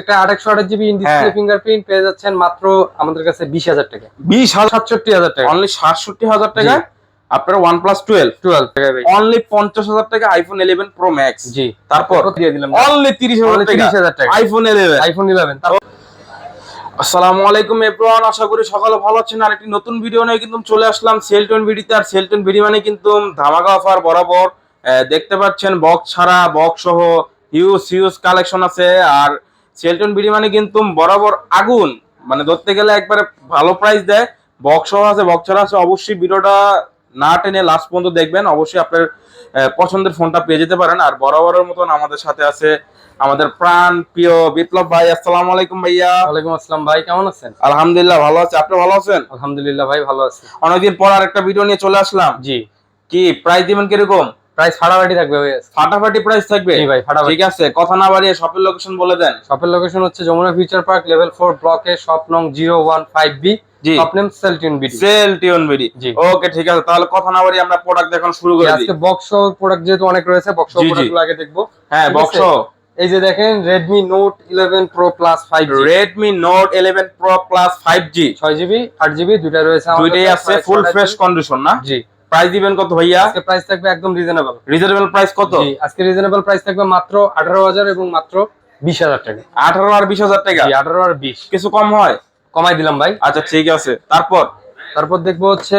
একটা আঠাশশো আঠাশ জিবি ইন ডিসপ্লে হ্যাঁ। ফিঙ্গারপ্রিন্ট পেয়ে যাচ্ছেন মাত্র আমাদের কাছে বিশ হাজার টাকা। বিশ সাতষট্টি হাজার টাকা। অনলি সাতষট্টি হাজার টাকা। আপনার one plus twelve twelve only পঞ্চাশ হাজার টাকা আইফোন ইলেভেন প্রো ম্যাক্স জি। তারপর দিয়ে দিলাম। অনলি তিরিশ হাজার Only টাকা। 30,000 টাকা। আইফোন ইলেভেন আইফোন ইলেভেন আসসালামু আলাইকুম এভরিওয়ান আশা করি সকালে ভালো আছেন। আর একটি নতুন ভিডিও নিয়ে কিন্তু চলে আসলাম সেলটন ভিডিওতে আর সেলটন ভিডিও মানে কিন্তু ধামাকা অফার বরাবর দেখতে পাচ্ছেন বক্স ছাড়া বক্স সহ হিউজ হিউজ কালেকশন আছে। আর সেলটন ভিডিও মানে কিন্তু বরাবর আগুন। মানে ধরতে গেলে একবারে ভালো প্রাইস দেয়। বক্স আছে বক্স আছে অবশ্যই ভিডিওটা না টেনে লাস্ট পর্যন্ত দেখবেন। অবশ্যই আপনার পছন্দের ফোনটা পেয়ে যেতে পারেন। আর বরাবরের মতন আমাদের সাথে আছে আমাদের প্রাণ প্রিয় বিপ্লব ভাই। আসসালামু আলাইকুম ভাইয়া। ওয়ালাইকুম আসসালাম ভাই কেমন আছেন? আলহামদুলিল্লাহ ভালো আছে। আপনি ভালো আছেন? আলহামদুলিল্লাহ ভাই ভালো আছি। অনেকদিন পর আর একটা ভিডিও নিয়ে চলে আসলাম। জি। কি প্রাইস দিবেন কীরকম? প্রাইস ফাটাফাটি থাকবে। ফাটাফাটি প্রাইস থাকবে? জি ভাই ফাটাফাটি। ঠিক আছে কথা না বাড়িয়ে শপের লোকেশন বলে দেন। শপের লোকেশন হচ্ছে Jamuna future park level four ব্লকে শপ নং জিরো ওয়ান ফাইভ বি জি। শপ নেম সেলটিন বিডি। ওকে ঠিক আছে তাহলে কথা না বাড়িয়ে আমরা প্রোডাক্ট দেখানো শুরু করে দিই। আজকে বক্স প্রোডাক্ট যেহেতু অনেক রয়েছে বক্স আগে দেখব। হ্যাঁ বক্স এই যে দেখেন Redmi note eleven pro plus five Redmi Note 11 Pro Plus 5G ছয় জিবি আট জিবি দুইটা রয়েছে আমাদের দুইটাই আছে ফুল ফ্রেশ কন্ডিশন না? জি। প্রাইস দিবেন কত ভাইয়া? আজকে প্রাইস থাকবে একদম রিজনেবল রিজনেবল প্রাইস কত? জি আজকে রিজনেবল প্রাইস থাকবে মাত্র আঠারো হাজার এবং মাত্র বিশ হাজার টাকা। 18 আর 20000 টাকা? জি আঠারো আর বিশ। কিছু কম হয়? কমাই দিলাম ভাই। আচ্ছা ঠিক আছে। তারপর? তারপর দেখব হচ্ছে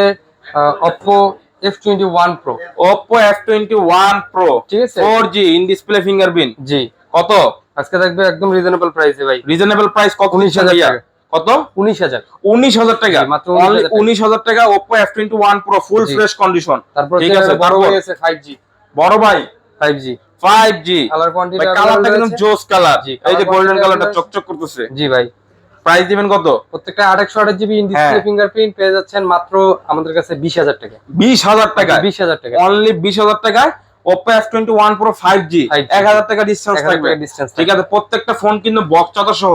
twenty one pro Oppo F21 Pro ঠিক আছে। 4G ইন ডিসপ্লে ফিঙ্গারপ্রিন্ট জি। কত? আজকে থাকবে একদম রিজনেবল প্রাইসে ভাই। রিজনেবল প্রাইস কত 19,000 টাকা। কত? উনিশ হাজার। উনিশ হাজার টাকা। মাত্র 19,000 উনিশ হাজার টাকা Oppo F twenty one pro full. Fresh condition তারপর ঠিক আছে বড় ফাইভ জি বড় ভাই। Five G five G colour quantity কালারটা কিন্তু জোস কালার এই যে গোল্ডেন কালারটা চকচক করতেছে। জি ভাই। প্রাইস দিবেন কত? প্রত্যেকটা আঠাশ জিবি ইন ডিসপ্লে। ফিঙ্গারপ্রিন্ট পেয়ে যাচ্ছেন মাত্র আমাদের কাছে বিশ হাজার টাকা। বিশ হাজার টাকা। বিশ হাজার টাকা। অনলি বিশ হাজার টাকায় প্রো ফাইভ জি 5G এক হাজার টাকা ডিসটেন্স থাকবে। ঠিক আছে প্রত্যেকটা ফোন কিন্তু বক্স চাতা সহ।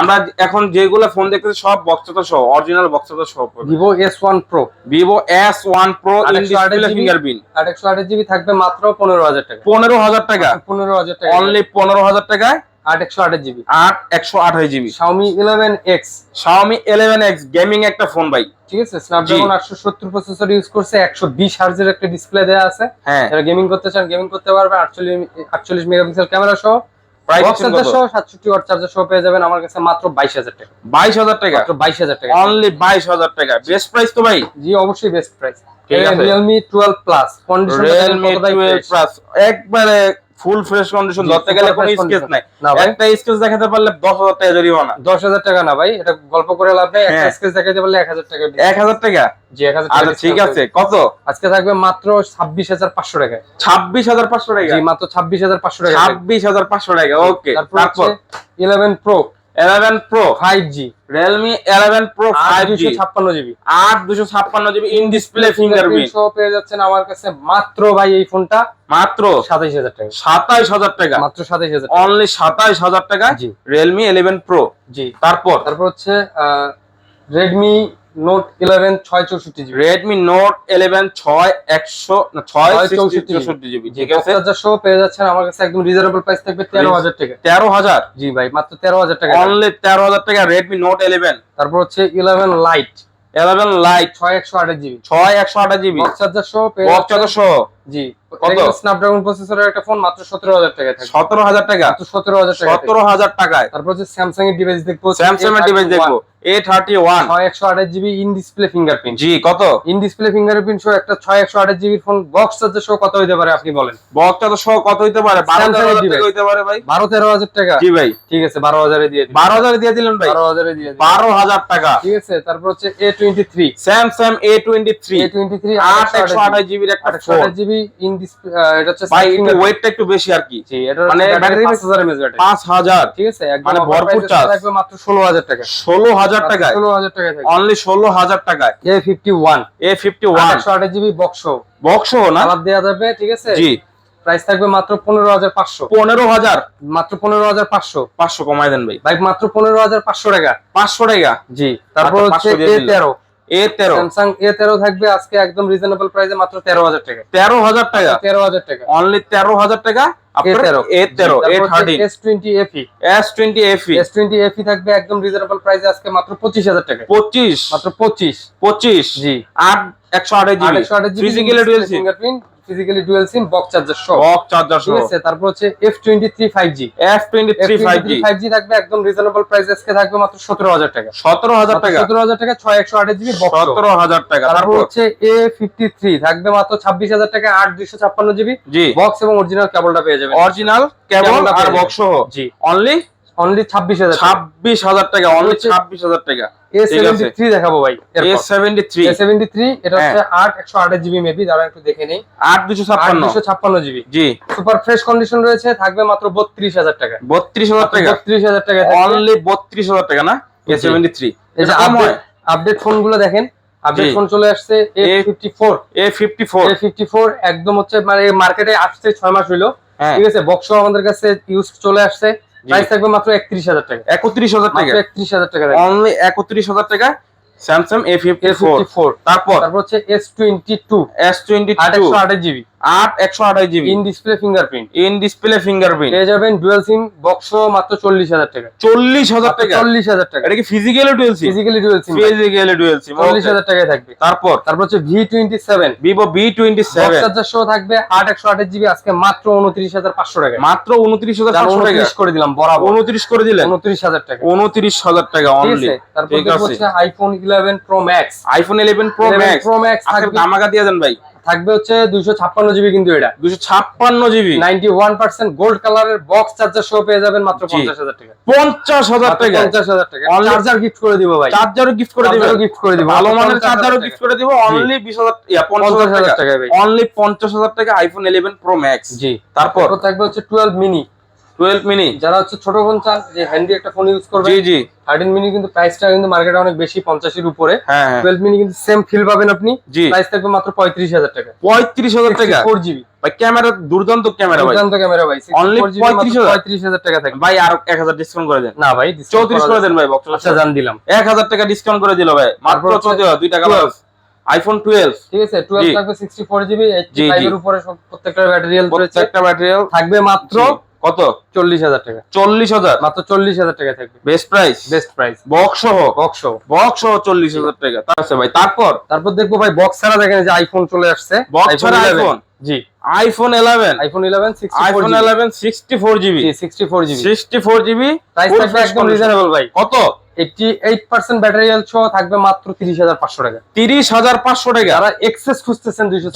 আমরা এখন যেগুলো ফোন দেখতেছি সব বক্স চাতা সহ অরিজিনাল বক্স চাতা সহ Vivo S one pro Vivo S one pro in 828 display fingerprint আঠাশশো আঠাশ জিবি থাকবে মাত্র পনেরো হাজার টাকা। পনেরো হাজার টাকা? পনেরো হাজার টাকা। অনলি পনেরো হাজার টাকায়? আট একশো আঠাশ জিবি। আট একশো আঠাশ GB. Xiaomi eleven X Xiaomi eleven X gaming একটা ফোন ভাই। ঠিক আছে স্ন্যাপড্রাগন আটশো সত্তর প্রসেসর ইউজ করছে একশো বিশ হার্জের একটা ডিসপ্লে দেওয়া আছে। হ্যাঁ। যারা গেমিং করতে চান গেমিং করতে পারবে আটচল্লিশ আটচল্লিশ মেগাপিক্সেল ক্যামেরা সহ। পেয়ে যাবেন আমার কাছে মাত্র বাইশ হাজার টাকা। বাইশ হাজার টাকা? বাইশ হাজার টাকা। অনলি বাইশ হাজার টাকা। বেস্ট প্রাইস তো ভাই? জি অবশ্যই best price Realme twelve plus condition একবারে ফুল ফ্রেশ কন্ডিশন ধরতে গেলে কোনো স্কেচ নাই। একটা স্কেচ দেখাতে পারলে দশ হাজার টাকা জরিমানা। দশ হাজার টাকা না ভাই এটা গল্প করে লাভ নেই। একটা হ্যাঁ। স্কেচ দেখাতে পারলে এক হাজার টাকা দিন। এক হাজার টাকা? জি এক হাজার টাকা আচ্ছা ঠিক আছে কত? আজকে থাকবে মাত্র ছাব্বিশ হাজার পাঁচশো টাকা। ছাব্বিশ হাজার পাঁচশো টাকা? জি মাত্র ছাব্বিশ হাজার পাঁচশো টাকা। ছাব্বিশ হাজার পাঁচশো টাকা ওকে তারপর eleven pro eleven pro five G Realme eleven pro five দুশো জি ছাপ্পান্ন জিবি। আট দুশো ছাপ্পান্ন জিবি ইন ডিসপ্লে ফিঙ্গারপ্রিন্ট সহ পেয়ে যাচ্ছেন আমার কাছে মাত্র ভাই এই ফোনটা মাত্র? সাতাইশ হাজার টাকা। সাতাইশ হাজার টাকা। মাত্র সাতাইশ হাজার টাকা। অনলি সাতাইশ হাজার টাকা জি। রিয়েলমি ইলেভেন প্রো জি। তারপর? তারপর হচ্ছে রেডমি নোট ইলেভেন ছয় চৌষট্টি জিবি রেডমি নোট ইলেভেন ছয় একশো ছয় চৌষট্টি চৌষট্টি জিবি ঠিক আছে? হাজার সহ পেয়ে যাচ্ছেন আমার কাছে একদম রিজনেবল প্রাইস থাকবে তেরো হাজার টাকা। তেরো হাজার? জি ভাই মাত্র তেরো হাজার টাকা। অনলি তেরো হাজার টাকা রেডমি নোট ইলেভেন তারপর হচ্ছে ইলেভেন লাইট ইলেভেন লাইট ছয় একশো আঠাশ জিবি ছয় একশো আঠাশ জিবি বক্স চার্জার জি। কত? স্ন্যাপড্রাগন প্রসেসরের একটা ফোন মাত্র সতেরো হাজার টাকা থাকবে। সতেরো হাজার টাকা? মাত্র সতেরো হাজার টাকা সতেরো হাজার টাকায়? তারপর হচ্ছে স্যামসাং এর ডিভাইস দেখব স্যামসাং এর ডিভাইস দেখব। এ থার্টি ওয়ান ছয় একশো আঠাশ জিবি ইন ডিসপ্লে ফিঙ্গারপ্রিন্ট জি কত? ইন ডিসপ্লে ফিঙ্গারপ্রিন্ট সহ একটা ছয় একশো ফোন বক্স চার্জার সহ কত হইতে পারে আপনি বলেন? বক্সটা তো সহ কত হইতে পারে? বারো Samsung তেরো এর হাজার device। টাকা হইতে পারে ভাই। বারো তেরো টাকা। জি ভাই। ঠিক আছে বারো হাজারে দিয়ে দিন বারো হাজার দিয়ে দিলেন ভাই? বারো হাজারে দিয়ে দিন বারো হাজার টাকা। ঠিক আছে তারপর হচ্ছে A twenty three Samsung A twenty three A twenty three আট একশো আঠাশ জিবির একটা আটশো ফোন আঠাশ ইন ডিসপ্লে এটা হচ্ছে ভাই একটু ওয়েটটা একটু বেশি আর কি। জি এটা মানে মানে ব্যাটারি battery পাঁচ হাজার এমএস ব্যাটারি পাঁচ হাজার। ঠিক আছে মানে ভরপুর price এ মাত্র ষোলো হাজার টাকা। ষোলো হাজার টাকায়। ষোলো হাজার টাকায় থাকবে। অনলি ষোলো হাজার টাকায়। A fifty one A fifty one একশো আঠাশ জিবি বক্স বক্স না? কালার দেওয়া যাবে ঠিক আছে? জি। প্রাইস থাকবে মাত্র পনেরো হাজার পাঁচশো। পনেরো হাজার। মাত্র পনেরো হাজার পাঁচশো। পাঁচশো কমাই দেন ভাই। বাইক মাত্র পনেরো হাজার পাঁচশো টাকা। পাঁচশো টাকা? জি। তারপর হচ্ছে 500 দিয়ে এ দিলেন। তেরো। এ তেরো। স্যামসাং এ তেরো থাকবে আজকে একদম রিজনেবল প্রাইসে মাত্র তেরো হাজার টাকা। তেরো হাজার টাকা? তেরো হাজার টাকা। অনলি তেরো হাজার টাকা? টোয়েন্টি এফি থাকবে একদম রিজনেবল প্রাইসে আজকে মাত্র পঁচিশ হাজার টাকা। পঁচিশ। মাত্র পঁচিশ। পঁচিশ। জি। আট একশো আঠাশ জিবি আড়াইশো আঠাশ GB physically dual fingerprint physically dual SIM box charger সহ। বক চার্জার ঠিক আছে তারপর হচ্ছে F twenty three five G F twenty three five G five G থাকবে একদম রিজনেবল প্রাইস আজকে থাকবে মাত্র সতেরো হাজার টাকা। সতেরো হাজার টাকা। সতেরো হাজার টাকা ছয় একশো আঠাশ জিবি বক্স সতেরো হাজার টাকা। তারপর হচ্ছে এ ফিফটি থ্রি থাকবে মাত্র ছাব্বিশ হাজার টাকা আট দুইশো ছাপ্পান্ন জিবি। জি। বক্স এবং অরিজিনাল কেবলটা পেয়ে যাবেন। অরিজিনাল কেবল আর বক্স সহ। জি। অনলি অনলি ছাব্বিশ হাজার ছাব্বিশ হাজার টাকা অনলি টাকা। এ ঠিক সেভেন্টি আছে। থ্রি দেখাবো ভাই A seventy three A seventy three এটা হ্যাঁ। হচ্ছে আট একশো আঠাশ জিবি মেবি যারা একটু দেখে নেই। জিবি জি। সুপার ফ্রেশ কন্ডিশন রয়েছে থাকবে মাত্র বত্রিশ হাজার টাকা। বত্রিশ হাজার টাকা। বত্রিশ হাজার টাকা অনলি বত্রিশ হাজার টাকা না? আপডেট ফোনগুলো দেখেন আপডেট ফোন চলে আসছে A A- fifty four A fifty four A fifty four একদম হচ্ছে মানে মার্কেটে আসছে ছয় মাস হইল। হ্যাঁ। ঠিক আছে বক্স আমাদের কাছে ইউজ চলে আসছে। প্রাইস থাকবে মাত্র একত্রিশ হাজার টাকা। একত্রিশ হাজার টাকা। মাত্র একত্রিশ হাজার টাকা থাকবে। অনলি একত্রিশ হাজার টাকা Samsung A A fifty four fifty four তারপর? তারপর হচ্ছে S twenty two S twenty আট একশো আঠাশ GB in display fingerprint in display fingerprint পেয়ে যাবেন ডুয়েল সিম বক্স মাত্র চল্লিশ হাজার টাকা। চল্লিশ হাজার টাকা। চল্লিশ হাজার টাকা। এটা কি physically dual SIM physically dual SIM physically dual SIM চল্লিশ হাজার টাকায় থাকবে। তারপর? তারপর হচ্ছে V twenty seven Vivo B twenty seven charger থাকবে আট একশো আঠাশ জিবি আজকে মাত্র উনত্রিশ হাজার পাঁচশো টাকা। মাত্র উনত্রিশ হাজার পাঁচশো টাকা। করে দিলাম বরাবর। উনত্রিশ করে দিলেন? উনত্রিশ হাজার টাকা। উনত্রিশ হাজার টাকা অনলি তারপর হচ্ছে iPhone eleven pro max iPhone eleven pro max pro max থাকবে। দামাকা দিয়ে দেন ভাই। থাকবে হচ্ছে দুইশো ছাপ্পান্ন জিবি কিন্তু এটা। দুইশো ছাপ্পান্ন GB? Ninety one percent gold কালারের বক্স চার্জার সহ পেয়ে যাবেন মাত্র পঞ্চাশ হাজার টাকা। পঞ্চাশ হাজার টাকা। পঞ্চাশ হাজার টাকা। চার্জার গিফট করে দিব ভাই। চার্জারও গিফট করে দিবো। গিফট করে দিব। ভালো মানের চার্জারও গিফট করে দিব। অনলি বিশ হাজার পঞ্চাশ হাজার টাকা। অনলি পঞ্চাশ হাজার টাকা আইফোন ইলেভেন প্রো ম্যাক্স জি। তারপর? থাকবে হচ্ছে টুয়েলভ মিনি টুয়েলভ মিনি যারা হচ্ছে ছোট ফোন চান যে হ্যান্ডি একটা ফোন ইউজ করবে জি জি। থার্টিন মিনি কিন্তু প্রাইসটা কিন্তু মার্কেটে অনেক বেশি পঞ্চাশের উপরে। হ্যাঁ হ্যাঁ। টুয়েলভ মিনি কিন্তু সেম ফিল পাবেন আপনি। জি। প্রাইস থাকবে মাত্র পঁয়ত্রিশ হাজার টাকা। পঁয়ত্রিশ হাজার টাকা? ফোর জিবি ভাই ক্যামেরা দুর্দান্ত ক্যামেরা ভাই। দুর্দান্ত ক্যামেরা ভাই। Only 35,000 পঁয়ত্রিশ হাজার? টাকা থাকবে। ভাই আর এক হাজার ডিসকাউন্ট করে দেন। না ভাই চৌত্রিশ করা দেন ভাই বক্স। আচ্ছা জান দিলাম। এক হাজার টাকা ডিসকাউন্ট করে দিল ভাই। মাত্র চৌদ্দ দুই টাকা 12 আইফোন টুয়েলভ ঠিক আছে টুয়েলভ জি। থাকবে সিক্সটি ফোর জিবি এইটটি জি, জি। উপরে প্রত্যেকটা ব্যাটারিয়াল রয়েছে। প্রত্যেকটা ম্যাটেরিয়াল থাকবে মাত্র কত? চল্লিশ হাজার টাকা। চল্লিশ হাজার? মাত্র চল্লিশ হাজার টাকা থাকবে। Best price best price box সহ? বক্স বক্স সহ চল্লিশ হাজার টাকা। তার আছে ভাই তারপর? তারপর দেখব ভাই বক্স ছাড়া দেখেন যে আইফোন চলে আসছে। বক্স ছাড়া আইফোন জি। IPhone eleven iPhone eleven iPhone eleven sixty four GB জি sixty four GB sixty four GB একদম রিজনেবল ভাই। কত? Eighty eight percent battery health সহ থাকবে মাত্র তিরিশ হাজার পাঁচশো টাকা। তিরিশ হাজার পাঁচশো টাকা? যারা এক্সেস খুঁজতেছেন দুইশো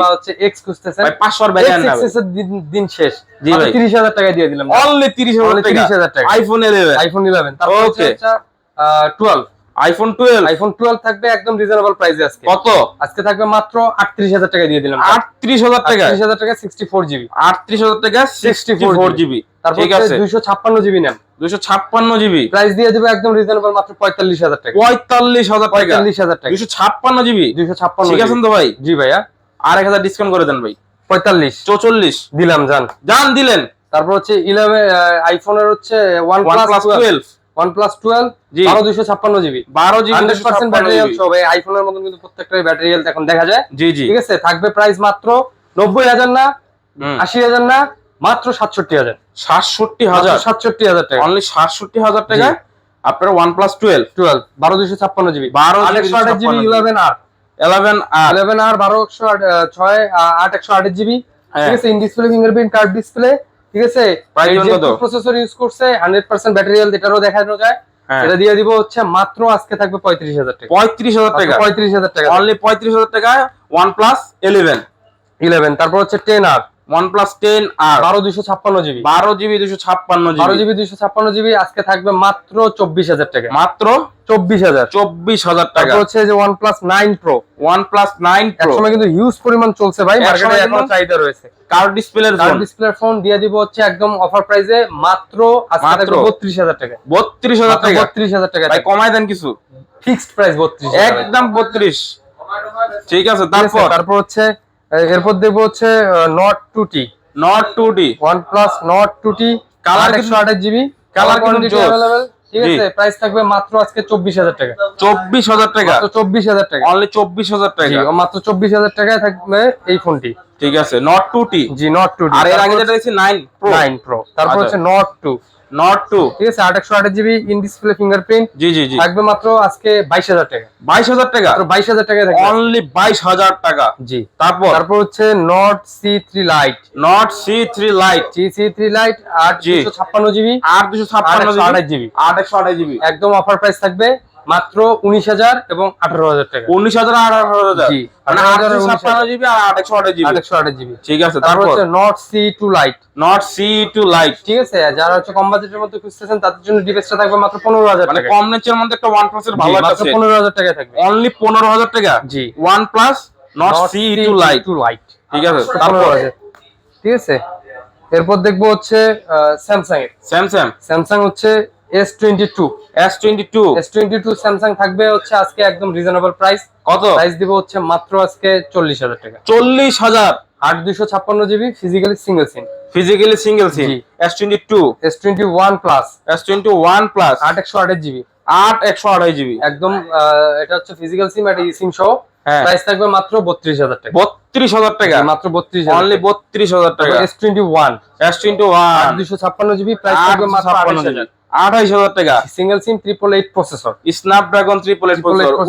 বা হচ্ছে এক্স খুঁজতেছেন ভাই পাঁচশো আর বেজান না এক্সেস এর দিন- শেষ। তিরিশ হাজার টাকা দিয়ে দিলাম। অনলি তিরিশ হাজার টাকা। 30,000 টাকা। আইফোন ইলেভেন আইফোন ইলেভেন তারপর Okay. Twelve iPhone twelve iPhone twelve থাকবে একদম রিজনেবল প্রাইসে আজকে। কত? আজকে থাকবে মাত্র আটত্রিশ হাজার টাকা দিয়ে দিলাম আটত্রিশ হাজার টাকা আটত্রিশ হাজার টাকা সিক্সটি ফোর জিবি আটত্রিশ হাজার টাকা সিক্সটি ফোর জিবি তারপর দুইশো ছাপ্পান্ন জিবি নেন। দুশো ছাপ্পান্ন জিবি প্রাইস দিয়ে দেবে একদম রিজনেবল মাত্র পঁয়তাল্লিশ হাজার টাকা। পঁয়তাল্লিশ হাজার পঁয়তাল্লিশ হাজার টাকা। দুশো ছাপ্পান্ন জিবি দুইশো ছাপ্পান্ন ঠিক আছেন তো ভাই? জি ভাইয়া। আর এক হাজার ডিসকাউন্ট করে দেন ভাই। পঁয়তাল্লিশ। চৌচল্লিশ। দিলাম জান জান দিলেন। তারপর হচ্ছে ইলেভেন আইফোনের হচ্ছে ওয়ান প্লাস টুয়েলভ বারো দুইশো ছাপ্পান্ন জিবি। বারো GB hundred percent battery health হবে আইফোনের মতন কিন্তু ব্যাটারি হেলথ এখন দেখা যায়। জি জি। ঠিক আছে? থাকবে প্রাইস মাত্র নব্বই হাজার না হুম। আশি হাজার না মাত্র সাতষট্টি হাজার। সাতষট্টি হাজার? সাতষট্টি হাজার টাকা। অনলি সাতষট্টি হাজার টাকা? আপনার টুয়েলভ বারো দুইশো ছাপ্পান্ন জিবি। 12 আট একশো GB 256 eleven R eleven R eleven R বারো একশো আট- আহ, ছয় আহ, আট একশো আঠাশ জিবি। হ্যাঁ। ঠিক আছে? In display fingerprint curved display ঠিক আছে? প্রসেসর ইউজ করছে হান্ড্রেড পার্সেন্ট ব্যাটারি হেলথ এটারও দেখানো যায়। হ্যাঁ। এটা দিয়ে দিব হচ্ছে মাত্র আজকে থাকবে পঁয়ত্রিশ হাজার টাকা। পঁয়ত্রিশ হাজার টাকা? পঁয়ত্রিশ হাজার টাকা। অনলি পঁয়ত্রিশ হাজার টাকা ওয়ান প্লাস ইলেভেন ইলেভেন তারপর হচ্ছে ten R plus ten R বারো দুইশো ছাপ্পান্ন জিবি। বারো জিবি দুশো ছাপ্পান্ন বারো জিবি জিবি দুইশো ছাপ্পান্ন জিবি আজকে থাকবে মাত্র চব্বিশ হাজার টাকা। মাত্র চব্বিশ হাজার। চব্বিশ হাজার টাকা। হচ্ছে যে nine pro OnePlus nine pro একসময় কিন্তু হিউজ পরিমাণ চলছে ভাই মার্কেটে সময় চাহিদা রয়েছে। কার্ড ডিসপ্লের ফোন দিয়ে দিব হচ্ছে একদম অফার প্রাইসে মাত্র আজকে থাকবে বত্রিশ হাজার টাকা। বত্রিশ হাজার টাকা। বত্রিশ হাজার টাকা। ভাই কমায় দেন কিছু। ফিক্সড প্রাইস বত্রিশ একদম বত্রিশ। ঠিক আছে তারপর? তারপর হচ্ছে এরপর দেখব হচ্ছে Nord two T Nord two D OnePlus Nord two T colour একশো আঠাশ জিবি কালার কোয়ান্টিটি অ্যাভেলেবেল ঠিক আছে? প্রাইস থাকবে মাত্র আজকে চব্বিশ হাজার টাকা। চব্বিশ হাজার টাকা? চব্বিশ হাজার টাকা। অনলি চব্বিশ হাজার টাকা? মাত্র চব্বিশ হাজার টাকায় থাকবে এই ফোনটি। ঠিক আছে নট টু টি জি নট টু আর এর আগে যেটা দেখছি নাইন প্রো নাইন প্রো তারপর আচ্ছা। হচ্ছে নট টু নট টু ঠিক আছে আট একশো আঠাশ জিবি ইন ডিসপ্লে ফিঙ্গারপ্রিন্ট জি জি জি। থাকবে মাত্র আজকে বাইশ হাজার টাকা। বাইশ হাজার টাকা? বাইশ হাজার টাকা অনলি বাইশ হাজার টাকা। জি। তারপর? তারপর হচ্ছে Nord C three lite Nord C three lite C C three lite আট। দুশো ছাপ্পান্ন জিবি। আট দুশো ছাপ্পান্ন জিবি। আট একশো আঠাশ জিবি। একদম অফার প্রাইস থাকবে। মাত্র উনিশ হাজার এবং আঠারো হাজার টাকা। উনিশ হাজার আর আঠারো হাজার? মানে 18,000 আট দুশো উনিশ ছাপ্পান্ন জিবি আর আট আঠাশ জিবি। আট একশো আঠাশ জিবি। ঠিক আছে তারপর তারপর? হচ্ছে Nord C two lite Nord C two lite ঠিক আছে যারা হচ্ছে কম বাজেটের মধ্যে খুঁজতেছেন তাদের জন্য ডিভাইসটা থাকবে মাত্র পনেরো হাজার মানে কম নেচের মধ্যে একটা ওয়ান প্লাস এর ভালো মাত্র পনেরো হাজার টাকা থাকবে। অনলি পনেরো হাজার টাকা? জি। OnePlus Nord C two lite two lite ঠিক আছে তারপর? ঠিক আছে এরপর দেখব হচ্ছে স্যামসাং এর। স্যামসাং স্যামসাং হচ্ছে S twenty two S twenty two S twenty two Samsung থাকবে হচ্ছে আজকে একদম রিজনেবল প্রাইস কত? প্রাইস দিব হচ্ছে মাত্র আজকে চল্লিশ হাজার টাকা। চল্লিশ হাজার? আট দুশো ছাপ্পান্ন GB physically single SIM physically single SIM. S twenty two S twenty one plus S twenty one plus আট একশো আঠাশ জিবি। আট একশো জিবি? একদম এটা হচ্ছে ফিজিক্যাল সিম এটা সিম সহ। হ্যাঁ। প্রাইস থাকবে মাত্র বত্রিশ হাজার টাকা। বত্রিশ হাজার টাকা? মাত্র বত্রিশ অনলি বত্রিশ হাজার টাকা? S twenty one S twenty আট ওয়ান দুশো ছাপ্পান্ন জিবি প্রাইস থাকবে মাত্র আঠাশ হাজার। আঠাইশ হাজার টাকা। Single SIM triple eight processor Snapdragon triple eight.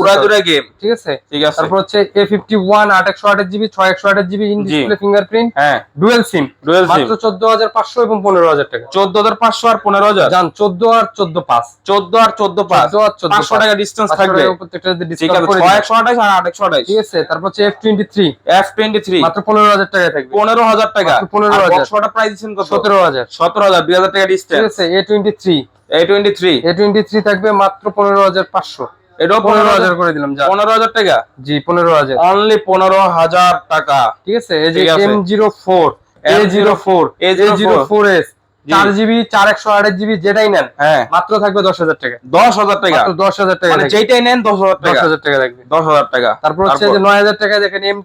উড়াদুরা game ঠিক আছে? ঠিক আছে। তারপর হচ্ছে এ ফিফটি ওয়ান আট একশো আঠাশ জিবি ছয় একশো আঠাশ জিবি ইন। ডিসপ্লে ফিঙ্গারপ্রিন্ট হ্যাঁ। ডুয়েল সিম ডুয়েল সিম মাত্র চোদ্দ হাজার পাঁচশো এবং পনেরো হাজার টাকা। চোদ্দ হাজার পাঁচশো আর পনেরো হাজার। যান চোদ্দ আর চোদ্দ পাঁচ। চোদ্দ আর চোদ্দ পাঁচ। চোদ্দ আর চোদ্দ পাঁচশো টাকা ডিস্টেন্স থাকবে। প্রত্যেকটা ঠিক আছে ছয় একশো আঠাইশ আর আট একশো আঠাইশ। ঠিক আছে তারপর হচ্ছে F twenty three F twenty three মাত্র পনেরো হাজার টাকা থাকবে। পনেরো হাজার টাকা। মাত্র 15,000 বক্সটা প্রাইস দিচ্ছেন সতেরো হাজার। সতেরো হাজার দুই হাজার টাকা ঠিক আছে A twenty three A twenty three A twenty three থাকবে মাত্র পনেরো হাজার পাঁচশো। এটাও পনেরো হাজার করে দিলাম যা। পনেরো হাজার টাকা? জি পনেরো হাজার। অনলি পনেরো হাজার টাকা। ঠিক আছে এই যে ঠিক আছে। M zero four A zero four A zero A04 four S জি। চার জিবি চার একশো আঠাশ জিবি যেটাই নেন হ্যাঁ। মাত্র থাকবে দশ হাজার টাকা। দশ হাজার টাকা? মাত্র দশ হাজার টাকা মানে থাকবে। নেন দশ হাজার টাকা। হাজার টাকা থাকবে। দশ হাজার টাকা। তারপর হচ্ছে যে নয় হাজার টাকা দেখেন এম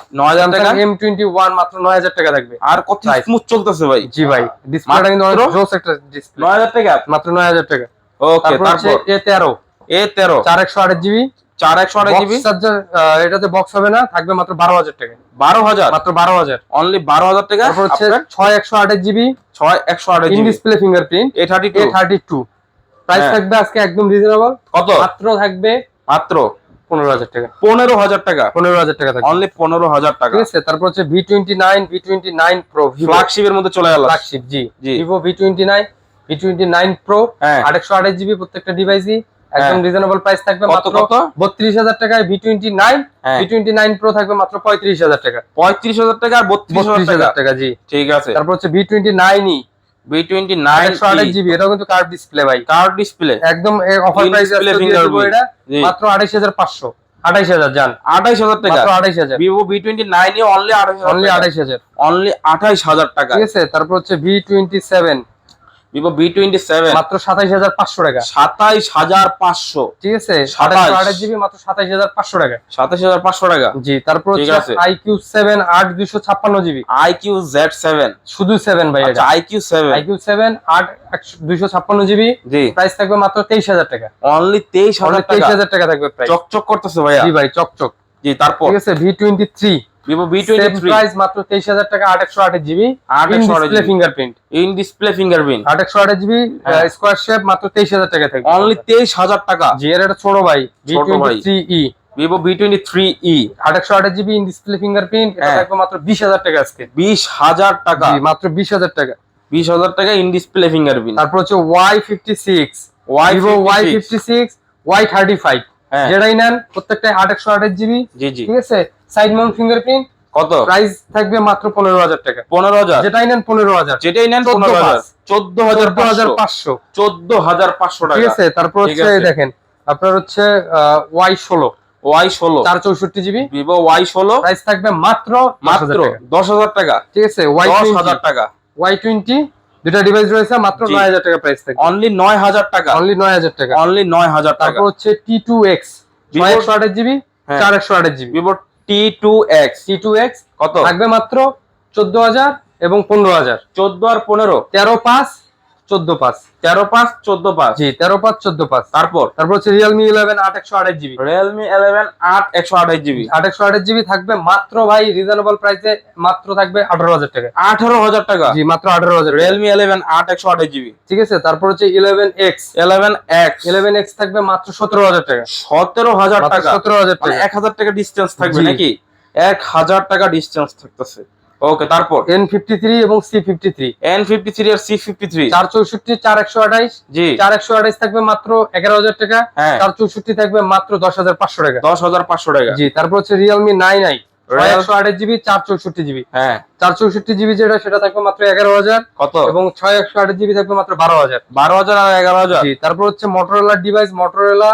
টোয়েন্টি ওয়ান নয় হাজার টাকা? এম টোয়েন্টি ওয়ান মাত্র নয় হাজার টাকা থাকবে। আর কত স্মুথ চলতেছে ভাই? জি ভাই ডিসপ্লেটা কিন্তু অনেক জোস একটা ডিসপ্লে নয় হাজার টাকা? মাত্র নয় হাজার টাকা। ওকে তারপর হচ্ছে তারপর? এ তেরো। এ তেরো? চার একশো আঠাশ জিবি। চার একশো আড়াই জিবি? চার্জার এটাতে বক্স হবে না থাকবে মাত্র বারো হাজার টাকা। বারো হাজার? মাত্র বারো হাজার। অনলি বারো হাজার টাকা? তারপর হচ্ছে আপনার? ছয় একশো আঠাশ জিবি। ছয় একশো আড়াই in GB. Display fingerprint A thirty A two thirty two price. থাকবে আজকে একদম রিজনেবল কত? মাত্র থাকবে মাত্র? পনেরো হাজার টাকা। পনেরো হাজার টাকা। পনেরো হাজার টাকা থাকবে। অনলি পনেরো হাজার টাকা। ঠিক আছে তারপর হচ্ছে V twenty nine V twenty nine pro ফ্ল্যাগশিপের মধ্যে চলে গেল। ফ্ল্যাগশিপ জি। জি। Vivo V twenty nine V twenty nine pro আটশো আঠাশ জিবি প্রত্যেকটা ডিভাইসই একদম হ্যাঁ। রিজনেবল প্রাইস থাকবে মাত্র বত্রিশ হাজার টাকায় V twenty nine V twenty nine pro থাকবে মাত্র পঁয়ত্রিশ হাজার টাকা। পঁয়ত্রিশ হাজার টাকা আর বত্রিশ বত্রিশ হাজার হাজার টাকা টাকা জি। ঠিক আছে। তারপর হচ্ছে V twenty nine E GB এটাও কিন্তু কার্ভ ডিসপ্লে ভাই। কার্ড ডিসপ্লে একদম অফার প্রাইস এটা। মাত্র আঠাইশ হাজার পাঁচশো। আঠাইশ হাজার যান আঠাইশ হাজার টাকা। মাত্র আঠাইশ হাজার। Vivo B twenty nine E only আঠাইশ অনলি হাজার আঠাইশ হাজার। অনলি আঠাইশ হাজার টাকা। ঠিক আছে তারপর হচ্ছে V twenty seven Vivo B twenty seven মাত্র সাতাইশ হাজার পাঁচশো টাকা। সাতাইশ হাজার পাঁচশো। ঠিক আছে? সাতাইশ। আঠাশ জিবি মাত্র সাতাইশ হাজার পাঁচশো টাকা। সাতাইশ হাজার পাঁচশো টাকা। জি তারপর। আই কিউ সেভেন আট দুশো ছাপ্পান্ন জিবি। IQOO Z seven. শুধু সেভেন ভাই আচ্ছা I Q seven. I Q seven আট দুশো ছাপ্পান্ন জিবি। জি। প্রাইস থাকবে মাত্র তেইশ হাজার টাকা। অনলি তেইশ হাজার তেইশ টাকা। হাজার টাকা থাকবে প্রাইস চকচক করতেছে ভাইয়া। জি ভাই চকচক। জি তারপর। ঠিক আছে V twenty three Vivo B twenty price মাত্র তেইশ হাজার টাকা আট একশো আঠাশ জিবি আট একশো display. Fingerprint in display fingerprint আট একশো আঠাশ জিবি। স্কোয়ার শেপ মাত্র তেইশ হাজার টাকা থাকবে। অনলি তেইশ হাজার টাকা। জি এর একটা ছোট ভাই V. Twenty three E Vivo B twenty three E একশো আঠাশ জিবি ইন ডিসপ্লে ফিঙ্গারপ্রিন্ট এটা। থাকবে মাত্র বিশ হাজার টাকা আজকে। বিশ হাজার টাকা। জি মাত্র বিশ হাজার টাকা। বিশ হাজার টাকা ইন ডিসপ্লে ফিঙ্গারপ্রিন্ট তারপর হচ্ছে Y fifty six Y Vivo Y fifty six Y thirty five যেটাই নেন প্রত্যেকটা আট একশো আঠাশ জিবি জি জি। ঠিক আছে? সাইড মাউন্ট ফিঙ্গারপ্রিন্ট কত? প্রাইস থাকবে মাত্র পনেরো হাজার টাকা। পনেরো হাজার? যেটাই নেন পনেরো হাজার। যেটাই নেন পনেরো হাজার। চোদ্দ হাজার হাজার পাঁচশো। চোদ্দ হাজার পাঁচশো ঠিক আছে? তারপর হচ্ছে দেখেন আপনার হচ্ছে ওয়াই ষোলো। ওয়াই ষোলো। চার চৌষট্টি জিবি। ভিভো ওয়াই ষোলো। প্রাইস থাকবে মাত্র মাত্র মাত্র দশ হাজার টাকা। ঠিক আছে? ওয়াই দশ হাজার টাকা। ওয়াই টোয়েন্টি দুটা ডিভাইস রয়েছে মাত্র 9000 টাকা প্রাইস থাকে অনলি 9000 টাকা। অনলি 9000 টাকা। অনলি 9000 টাকা। তারপর হচ্ছে T2X 628 GB 428 GB Vivo হ্যাঁ। T2X T2X কত? থাকবে মাত্র 14000 এবং 15000 14 আর 15 13 পাস 14 পাস 13 পাস 14 পাস জি 13 পাস 14 পাস তারপর? তারপর হচ্ছে Realme 11 8128 GB. Realme 11 8128 GB. 8128 GB থাকবে মাত্র ভাই রিজনেবল প্রাইসে মাত্র থাকবে 18000 টাকা। 18000 টাকা? জি মাত্র 18000 Realme 11 8128 জিবি। ঠিক আছে তারপর হচ্ছে 11X 11X 11X থাকবে মাত্র 17000 টাকা। 17000 টাকা? 17000 মানে টাকা। 1000 টাকা ডিসটেন্স থাকবে নাকি? 1000 টাকা ডিসটেন্স থাকতেছে। ওকে তারপর? এন ফিফটি থ্রি এবং C fifty three N fifty three আর সি ফিফটি থ্রি চার চৌষট্টি চার একশো আঠাইশ। জি। চার একশো আঠাইশ থাকবে মাত্র এগারো হাজার টাকা। হ্যাঁ। চার চৌষট্টি থাকবে মাত্র দশ হাজার পাঁচশো টাকা। দশ হাজার পাঁচশো টাকা। জি তারপর হচ্ছে রিয়েলমি নাইন আই একশো আঠাশ জিবি চার চৌষট্টি জিবি। হ্যাঁ। চার চৌষট্টি জিবি যেটা সেটা থাকবে মাত্র এগারো হাজার। কত? এবং ছয় একশো আঠাশ জিবি থাকবে মাত্র বারো হাজার। বারো হাজার আর এগারো হাজার? জি তারপর হচ্ছে Motorola device Motorola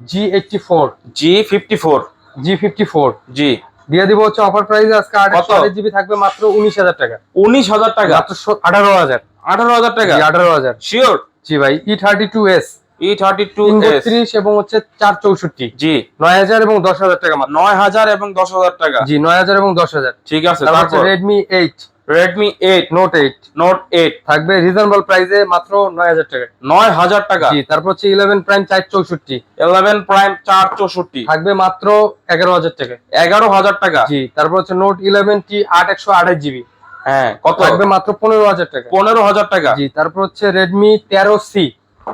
G eighty four G fifty four G fifty four G. দিয়ে দিব হচ্ছে অফার প্রাইস আজকে? আঠাশ জিবি থাকবে মাত্র উনিশ হাজার টাকা। উনিশ হাজার টাকা? মাত্র আঠারো হাজার। আঠারো হাজার টাকা? আঠারো হাজার। শিওর জি ভাই E thirty two S E thirty two তিন বত্রিশ এবং হচ্ছে চার চৌষট্টি। জি। নয় হাজার এবং দশ হাজার টাকা মাত্র। নয় হাজার এবং দশ হাজার টাকা? জি নয় হাজার এবং দশ হাজার। ঠিক আছে তারপর Redmi eight Redmi eight note eight note eight থাকবে রিজনেবল প্রাইসে মাত্র নয় হাজার টাকা। নয় হাজার টাকা। তারপর হচ্ছে ইলেভেন প্রাইম চার চৌষট্টি। ইলেভেন প্রাইম চার চৌষট্টি। থাকবে মাত্র এগারো হাজার টাকা। এগারো হাজার টাকা। জি তারপর হচ্ছে নোট ইলেভেন টি আট একশো আঠাশ জিবি। হ্যাঁ কত? থাকবে মাত্র পনেরো হাজার টাকা। পনেরো হাজার টাকা। জি তারপর হচ্ছে রেডমি তেরো C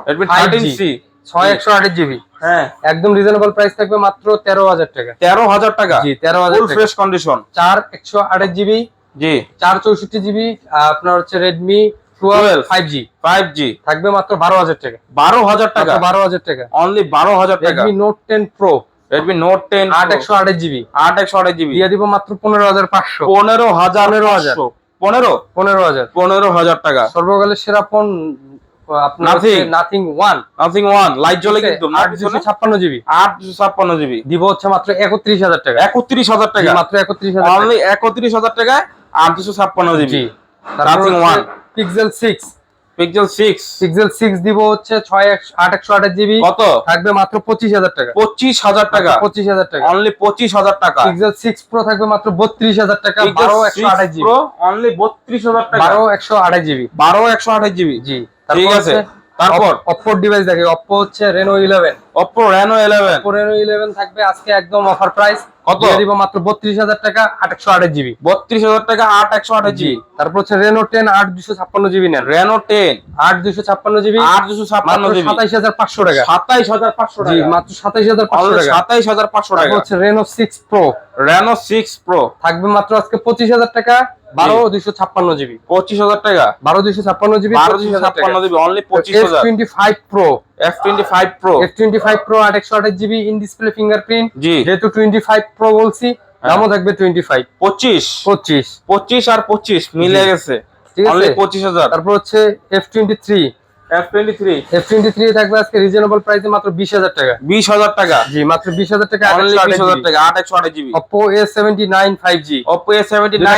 Redmi 5G thirteen C ছয় একশো আঠাশ জিবি। হ্যাঁ। একদম রিজনেবল প্রাইস থাকবে মাত্র তেরো হাজার টাকা। তেরো হাজার টাকা। জি তেরো হাজার ফ্রেশ কন্ডিশন চার একশো আঠাশ জিবি। জি। চার চৌষট্টি জিবি আপনার হচ্ছে Redmi twelve 12 five G five G থাকবে মাত্র বারো হাজার টাকা। বারো হাজার টাকা? বারো হাজার টাকা। অনলি বারো হাজার টাকা? Redmi note ten pro Redmi note ten আট একশো আঠাশ জিবি। আট একশো আঠাশ জিবি। দিয়ে দিব মাত্র পনেরো হাজার পাঁচশো। পনেরো হাজার পনেরো হাজার। পনেরো? পনেরো হাজার। পনেরো হাজার টাকা। সর্বকালের সেরা phone Nothing। Nothing one Nothing one light জ্বলে কিন্তু ছাপ্পান্ন জিবি। আট ছাপ্পান্ন জিবি। দিব হচ্ছে মাত্র একত্রিশ হাজার টাকা। একত্রিশ হাজার টাকা। মাত্র একত্রিশ হাজার একত্রিশ হাজার টাকায় আট দুশো ছাপ্পান্ন GB. Pixel six Pixel Pixel দিব হচ্ছে জিবি। কত? থাকবে মাত্র পঁচিশ হাজার টাকা। পঁচিশ হাজার টাকা। টাকা। অনলি পিক্সেল প্রো থাকবে মাত্র জিবি। অনলি টাকা। জিবি। জি। ঠিক আছে। তারপর? অপ্পোর ডিভাইস দেখে অপ্পো হচ্ছে Reno eleven Oppo Reno Oppo Reno eleven থাকবে আজকে একদম অফার প্রাইস কত? দিব মাত্র বত্রিশ হাজার টাকা আট একশো আঠাশ জিবি। বত্রিশ হাজার টাকা আট একশো আঠাশ জিবি। তারপর হচ্ছে রেনো টেন আট দুশো ছাপ্পান্ন জিবি নেন। রেনো টেন আট দুশো ছাপ্পান্ন জিবি আট দুশো ছাপ্পান্ন জিবি। সাতাইশ হাজার পাঁচশো টাকা। সাতাইশ হাজার পাঁচশো জি টাকা মাত্র সাতাইশ হাজার পাঁচশো টাকা। সাতাইশ হাজার পাঁচশো টাকা। হচ্ছে Reno six pro Reno six pro থাকবে মাত্র আজকে পঁচিশ হাজার টাকা। বারো ছাপ্পান্ন জিবি। পঁচিশ হাজার টাকা। বারো দুশো ছাপ্পান্ন জিবি বারো দুশো ছাপ্পান্ন জিবি অনলি পঁচিশ হাজার। Twenty five pro F twenty five pro F twenty five pro আট একশো আঠাশ GB in display fingerprint G. যেহেতু টোয়েন্টি ফাইভ প্রো বলছি হ্যাঁ। দামও থাকবে টোয়েন্টি ফাইভ। পঁচিশ। পঁচিশ। পঁচিশ আর পঁচিশ মিলে গেছে। ঠিক আছে? পঁচিশ হাজার। তারপর হচ্ছে এফ টোয়েন্টি থ্রি। থাকবে আজকে রিজনেবল প্রাইসে মাত্র টাকা। টাকা। জি মাত্র টাকা অনলি জিবি।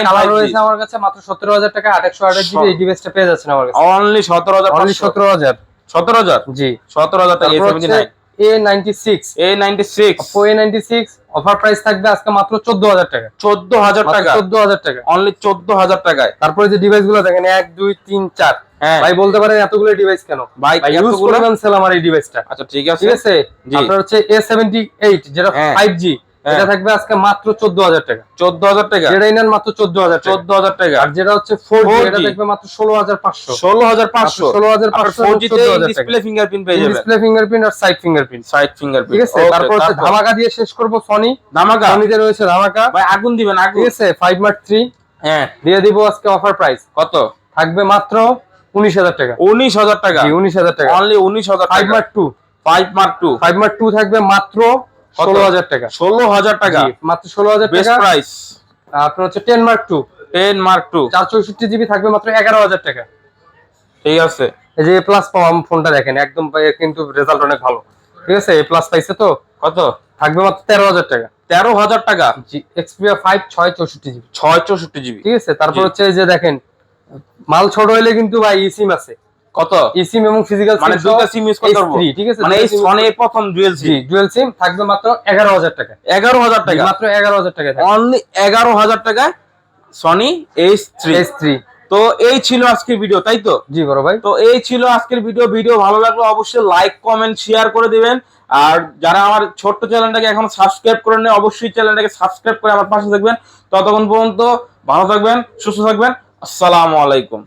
কালার রয়েছে আমার কাছে মাত্র জিবি। এই ডিভাইসটা পেয়ে যাচ্ছেন আমার কাছে। Only only G. Offer price থাকবে আজকে মাত্র চোদ্দ হাজার টাকা। চোদ্দ হাজার টাকা। চোদ্দ হাজার টাকা। অনলি চোদ্দ হাজার টাকায়। তারপরে যে ডিভাইসগুলো দেখেন এক দুই তিন চার। হ্যাঁ ভাই বলতে পারেন এতগুলো ডিভাইস কেন? ভাই ইউজ সেল আমার এই ডিভাইসটা আচ্ছা ঠিক আছে। ঠিক আছে? আপনার হচ্ছে এ সেভেন্টি এইট যেটা হ্যাঁ। ফাইভ জি হ্যাঁ। এটা থাকবে আজকে মাত্র চোদ্দ হাজার টাকা। চোদ্দ হাজার টাকা? যেটাই নেন মাত্র চোদ্দ হাজার টাকা। আর যেটা হচ্ছে 4G এটা থাকবে মাত্র ষোলো হাজার পাঁচশো। ষোলো হাজার পাঁচশো। ষোলো হাজার পাঁচশো ফোর জিতে চোদ্দ হাজার টাকা। ডিসপ্লে ফিঙ্গারপ্রিন্ট পেয়ে যাবেন। ডিসপ্লে ফিঙ্গারপ্রিন্ট আর সাইড ফিঙ্গারপ্রিন্ট সাইড ঠিক আছে? তারপর হচ্ছে ধামাকা দিয়ে শেষ করব সনি ধামাকা? সনিতে রয়েছে ধামাকা। ভাই আগুন দিবেন আগুন। ঠিক আছে? ফাইভ মার্ক থ্রি হ্যাঁ। দিয়ে দিব আজকে অফার প্রাইস কত? থাকবে মাত্র উনিশ হাজার টাকা। উনিশ হাজার টাকা। উনিশ হাজার টাকা। অনলি উনিশ হাজার ফাইভ টাকা mark two five mark two five mark two থাকবে মাত্র ষোলো হাজার টাকা। ষোলো হাজার টাকা। মাত্র ষোলো হাজার টাকা। প্রাইস আপনার হচ্ছে ten mark two ten mark two চার চৌষট্টি জিবি থাকবে মাত্র এগারো হাজার টাকা। ঠিক আছে। এই যে প্লাস পাওয়া ফোনটা দেখেন একদম কিন্তু রেজাল্ট অনেক ভালো। ঠিক আছে এ প্লাস পাইছে তো? কত? থাকবে মাত্র তেরো হাজার টাকা। তেরো হাজার টাকা? জি এক্সপিরিয়া ফাইভ ছয় চৌষট্টি জিবি ছয় চৌষট্টি জিবি ঠিক আছে তারপর হচ্ছে এই যে দেখেন মাল ছোট হইলে কিন্তু ভাই ইসিম আছে। কত? ইসিম এবং ফিজিক্যাল মানে দুইটা সিম ইউজ করতে পারব? ঠিক আছে? মানে এই সনে প্রথম ডুয়েল সিম ডুয়েল সিম থাকবে মাত্র এগারো হাজার টাকা। এগারো হাজার টাকা? মাত্র এগারো হাজার টাকা অনলি এগারো হাজার টাকায় Sony H three S three তো এই ছিল আজকের ভিডিও তাই তো? জি বড় ভাই। তো এই ছিল আজকের ভিডিও ভিডিও ভালো লাগলে অবশ্যই লাইক কমেন্ট শেয়ার করে দিবেন। আর যারা আমার ছোট্ট চ্যানেলটাকে এখন সাবস্ক্রাইব করে নেয় অবশ্যই চ্যানেলটাকে সাবস্ক্রাইব করে আমার পাশে থাকবেন। ততক্ষণ পর্যন্ত ভালো থাকবেন সুস্থ থাকবেন। আসসালামু আলাইকুম।